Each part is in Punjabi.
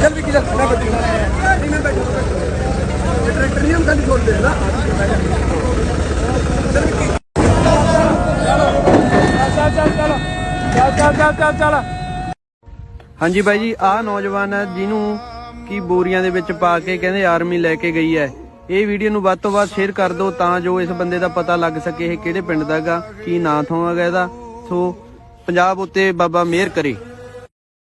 चल भी किधर मैं बैठी हूँ नहीं मैं बैठा हूँ ये ट्रैक्टर नहीं हम खाली छोड़ दे ना चल भी ਹਾਂਜੀ ਬਾਈ ਜੀ, ਆਹ ਨੌਜਵਾਨ ਹੈ ਜਿਹਨੂੰ ਕੀ ਬੋਰੀਆਂ ਦੇ ਵਿੱਚ ਪਾ ਕੇ ਕਹਿੰਦੇ ਆਰਮੀ ਲੈ ਕੇ ਗਈ ਹੈ। ਇਹ ਵੀਡੀਓ ਨੂੰ ਵੱਧ ਤੋਂ ਵੱਧ ਸ਼ੇਅਰ ਕਰ ਦਿਓ ਤਾਂ ਜੋ ਇਸ ਬੰਦੇ ਦਾ ਪਤਾ ਲੱਗ ਸਕੇ ਇਹ ਕਿਹੜੇ ਪਿੰਡ ਦਾ ਹੈਗਾ, ਕੀ ਨਾਂ ਥੋਂ ਹੈਗਾ ਇਹਦਾ। ਸੋ ਪੰਜਾਬ ਉੱਤੇ ਬਾਬਾ ਮਿਹਰ ਕਰੇ।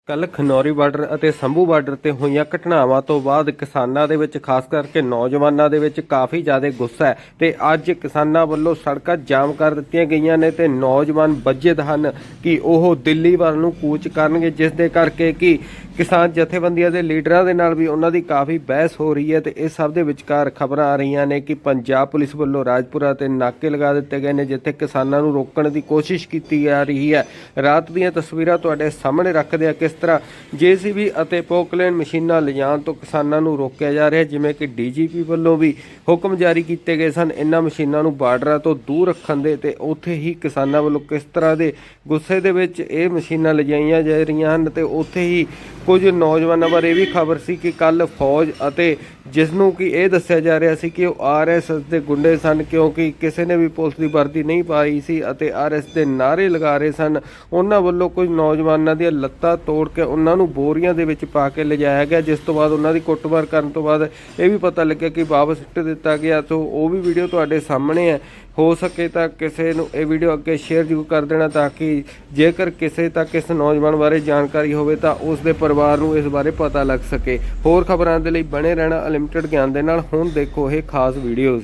ਕੱਲ ਖਨੌਰੀ ਬਾਰਡਰ ਅਤੇ ਸੰਭੂ ਬਾਰਡਰ ਤੇ ਹੋਈਆਂ ਘਟਨਾਵਾਂ ਤੋਂ ਬਾਅਦ ਕਿਸਾਨਾਂ ਦੇ ਵਿੱਚ, ਖਾਸ ਕਰਕੇ ਨੌਜਵਾਨਾਂ ਦੇ ਵਿੱਚ ਕਾਫੀ ਜ਼ਿਆਦਾ ਗੁੱਸਾ ਹੈ ਤੇ ਅੱਜ ਕਿਸਾਨਾਂ ਵੱਲੋਂ ਸੜਕਾਂ ਜਾਮ ਕਰ ਦਿੱਤੀਆਂ ਗਈਆਂ ਨੇ ਤੇ ਨੌਜਵਾਨ ਵੱਜਦ ਹਨ ਕਿ ਉਹ ਦਿੱਲੀ ਵੱਲ ਨੂੰ ਕੂਚ ਕਰਨਗੇ, ਜਿਸ ਦੇ ਕਰਕੇ ਕਿ ਕਿਸਾਨ ਜਥੇਬੰਦੀਆਂ ਦੇ ਲੀਡਰਾਂ ਦੇ ਨਾਲ ਵੀ ਉਹਨਾਂ ਦੀ ਕਾਫੀ ਬਹਿਸ ਹੋ ਰਹੀ ਹੈ ਤੇ ਇਸ ਸਭ ਦੇ ਵਿਚਕਾਰ ਖਬਰਾਂ ਆ ਰਹੀਆਂ ਨੇ ਕਿ ਪੰਜਾਬ ਪੁਲਿਸ ਵੱਲੋਂ ਰਾਜਪੁਰਾ ਤੇ ਨਾਕੇ ਲਗਾ ਦਿੱਤੇ ਗਏ ਨੇ, ਜਿੱਥੇ ਕਿਸਾਨਾਂ ਨੂੰ ਰੋਕਣ ਦੀ ਕੋਸ਼ਿਸ਼ ਕੀਤੀ ਜਾ ਰਹੀ ਹੈ। ਰਾਤ ਦੀਆਂ ਤਸਵੀਰਾਂ ਤੁਹਾਡੇ ਸਾਹਮਣੇ ਰੱਖਦੇ ਆ ਕਿਸ ਤਰ੍ਹਾਂ ਜੀਸੀਬੀ ਅਤੇ ਪੋਕਲੇਨ ਮਸ਼ੀਨਾਂ ਲਿਜਾਣ ਤੋਂ ਕਿਸਾਨਾਂ ਨੂੰ ਰੋਕਿਆ ਜਾ ਰਿਹਾ ਜਿਵੇਂ ਕਿ ਡੀਜੀਪੀ ਵੱਲੋਂ ਵੀ ਹੁਕਮ ਜਾਰੀ ਕੀਤੇ ਗਏ ਸਨ। ਇਹਨਾਂ ਮਸ਼ੀਨਾਂ ਨੂੰ ਬਾਰਡਰਾਂ ਤੋਂ ਦੂਰ ਰੱਖਣ ਦੇ ਤੇ ਉੱਥੇ ਹੀ ਕਿਸਾਨਾਂ ਵੱਲੋਂ ਕਿਸ ਤਰ੍ਹਾਂ ਦੇ ਗੁੱਸੇ ਦੇ ਵਿੱਚ ਇਹ ਮਸ਼ੀਨਾਂ ਲਿਜਾਈਆਂ ਜਾ ਰਹੀਆਂ ਹਨ ਤੇ ਉੱਥੇ ਹੀ ਕੁਝ ਨੌਜਵਾਨਾਂ ਬਾਰੇ ਇਹ ਵੀ ਖਬਰ ਸੀ ਕਿ ਕੱਲ ਫੌਜ ਅਤੇ ਜਿਸ ਨੂੰ ਕਿ ਇਹ ਦੱਸਿਆ ਜਾ ਰਿਹਾ ਸੀ ਕਿ ਉਹ ਆਰਐਸਐਸ ਦੇ ਗੁੰਡੇ ਸਨ, ਕਿਉਂਕਿ ਕਿਸੇ ਨੇ ਵੀ ਪੁਲਿਸ ਦੀ ਵਰਦੀ ਨਹੀਂ ਪਾਈ ਸੀ ਅਤੇ ਆਰਐਸ ਦੇ ਨਾਰੇ ਲਗਾ ਰਹੇ ਸਨ। ਉਹਨਾਂ ਵੱਲੋਂ ਕੁਝ ਨੌਜਵਾਨਾਂ ਦੀਆਂ ਲੱਤਾਂ ਤੋੜ ਕੇ ਉਹਨਾਂ ਨੂੰ ਬੋਰੀਆਂ ਦੇ ਵਿੱਚ ਪਾ ਕੇ ਲਿਜਾਇਆ ਗਿਆ, ਜਿਸ ਤੋਂ ਬਾਅਦ ਉਹਨਾਂ ਦੀ ਕੁੱਟਮਾਰ ਕਰਨ ਤੋਂ ਬਾਅਦ ਇਹ ਵੀ ਪਤਾ ਲੱਗਿਆ ਕਿ ਵਾਪਸ ਸਿੱਟ ਦਿੱਤਾ ਗਿਆ। ਸੋ ਉਹ ਵੀ ਵੀਡੀਓ ਤੁਹਾਡੇ ਸਾਹਮਣੇ ਹੈ। ਹੋ ਸਕੇ ਤਾਂ ਕਿਸੇ ਨੂੰ ਇਹ ਵੀਡੀਓ ਅੱਗੇ ਸ਼ੇਅਰ ਜ਼ਰੂਰ ਕਰ ਦੇਣਾ ਤਾਂ ਕਿ ਜੇਕਰ ਕਿਸੇ ਤੱਕ ਇਸ ਨੌਜਵਾਨ ਬਾਰੇ ਜਾਣਕਾਰੀ ਹੋਵੇ ਤਾਂ ਉਸ ਦੇ ਪਰਿਵਾਰ ਨੂੰ ਇਸ ਬਾਰੇ ਪਤਾ ਲੱਗ ਸਕੇ। ਹੋਰ ਖਬਰਾਂ ਦੇ ਲਈ ਬਣੇ ਰਹਿਣਾ ਅਨਲਿਮਟਿਡ ਗਿਆਨ ਦੇ ਨਾਲ ਹੁਣ ਦੇਖੋ ਇਹ ਖਾਸ ਵੀਡੀਓਜ਼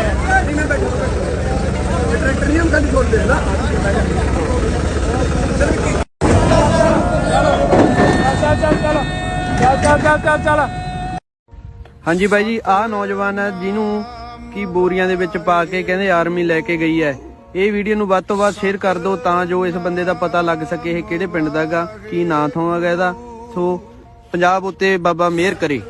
ਹਾਂਜੀ ਬਾਈ ਜੀ, ਆਹ ਨੌਜਵਾਨ ਹੈ ਜਿਹਨੂੰ ਕੀ ਬੋਰੀਆਂ ਦੇ ਵਿੱਚ ਪਾ ਕੇ ਕਹਿੰਦੇ ਆਰਮੀ ਲੈ ਕੇ ਗਈ ਹੈ। ਇਹ ਵੀਡੀਓ ਨੂੰ ਵੱਧ ਤੋਂ ਵੱਧ ਸ਼ੇਅਰ ਕਰ ਦਿਓ ਤਾਂ ਜੋ ਇਸ ਬੰਦੇ ਦਾ ਪਤਾ ਲੱਗ ਸਕੇ ਇਹ ਕਿਹੜੇ ਪਿੰਡ ਦਾ ਹੈਗਾ, ਕੀ ਨਾਂ ਥੋਂ ਹੈਗਾ ਇਹਦਾ। ਸੋ ਪੰਜਾਬ ਉੱਤੇ ਬਾਬਾ ਮਿਹਰ ਕਰੇ।